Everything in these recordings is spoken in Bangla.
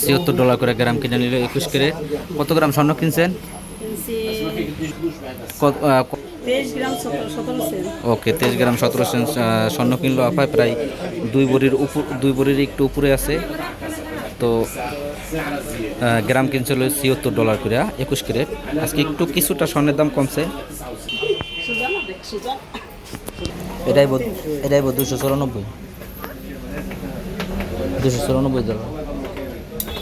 ছিয়াত্তর ডলার করে গ্রাম কিনে নিল একুশ করে কত গ্রাম স্বর্ণ কিনছেন? ওকে তেইশ গ্রাম সতেরো সেন্ট স্বর্ণ কিনলো আপায় প্রায় দুই বড়ির উপর দুই বড়ির একটু উপরে আছে। তো গ্রাম কিনছিল ছিয়াত্তর ডলার করে একুশ ক্যারেট আজকে একটু কিছুটা স্বর্ণের দাম কমছে। এটাই এটাই বোধ দুশো চুরানব্বই। দুশো চুরানব্বই ডলার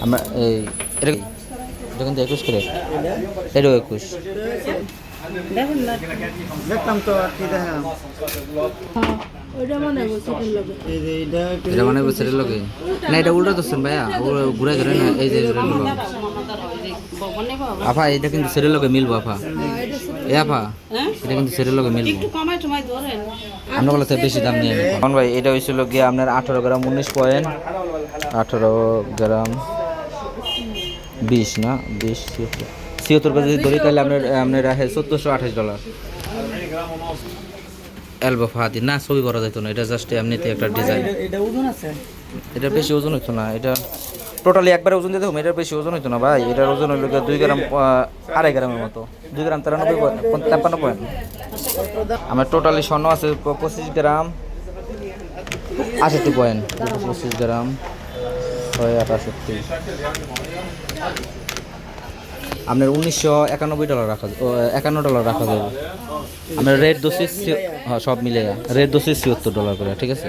আমরা এই এটা? এটা কিন্তু একুশ করে এটাও একুশ। দেখলাম তো আর কি দেখা। এটা মানে বছরের লোকে না এটা উল্টা ধরছেন ভাইয়া। ঘুরে ধরে না এই যে আফা এটা কিন্তু সেরের লোকে মিলবো আফা এ আফা হ্যাঁ এটা কিন্তু সেরের লোকে মিলবো। একটু কমাই ধরেন আমরা বলতে বেশি দাম নিয়ে নেবেন ভাই এটা হয়েছিল গিয়ে আপনার আঠারো গ্রাম উনিশ পয়েন্ট। আঠারো গ্রাম বিশ না? বিশ ছিয়াত্তর। কেজি ধরি তাহলে আপনার আপনার রাখে চোদ্দোশো আঠাশ ডলার। অ্যালবা ফাহাদি না ছবি করা যেত না এটা জাস্ট এমনিতে একটা ডিজাইন এটা- এটা ওজন আছে? এটা বেশি ওজন হইতো না এটা টোটালি একবারে ওজন দিতে হবে, এটার বেশি ওজন হইতো না ভাই। এটার ওজন হইল দুই গ্রাম আড়াই গ্রামের মতো। দুই গ্রাম তেরানব্বই তেপ্পান্ন পয়েন্ট। আমার টোটালি স্বর্ণ আছে পঁচিশ গ্রাম, আষট্টি পয়েন্ট। পঁচিশ গ্রাম ছয় আট আষট্টি আপনার উনিশশো একানব্বই ডলার রাখা একান্ন ডলার রাখা যাবে আপনার রেড দোষী হ্যাঁ সব মিলে রেড দোষী ছিয়াত্তর ডলার করে, ঠিক আছে?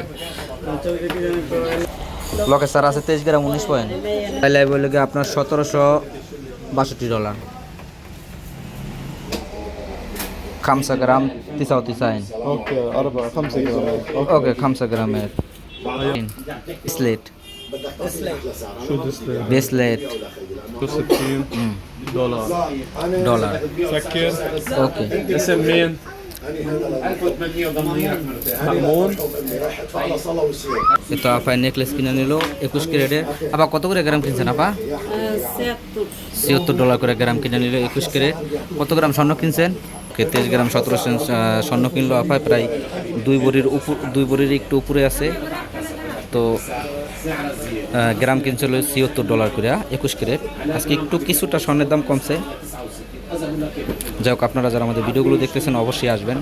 লকে স্যার আছে তেইশ গ্রাম উনিশ পয়েন্ট তাহলে বললে গিয়ে আপনার সতেরোশো বাষট্টি ডলার খামসা গ্রাম তিসাও তিসাইন اوكي اربعة خمسة جرامات ওকে খামসা গ্রামের স্লেট شو ديسبلاي؟ ব্রেসলেট 60 دولار ডলার سكر ওকে اسم مين؟ তো আপা নেকলেস কিনে নিল একুশ ক্যারেটের আবার কত করে গ্রাম কিনছেন আপা? ছিয়াত্তর ডলার করে গ্রাম কিনে নিল একুশ ক্যারেট। কত গ্রাম স্বর্ণ কিনছেন? তেইশ গ্রাম সতেরো স্বর্ণ কিনলো আপা প্রায় দুই বড়ির উপর দুই বড়ির একটু উপরে আছে। তো গ্রাম কিনছিল ছিয়াত্তর ডলার করে একুশ ক্যারেট। আজকে একটু কিছুটা স্বর্ণের দাম কমছে। যাই হোক আপনারা যারা আমাদের ভিডিওগুলো দেখতেছেন অবশ্যই আসবেন।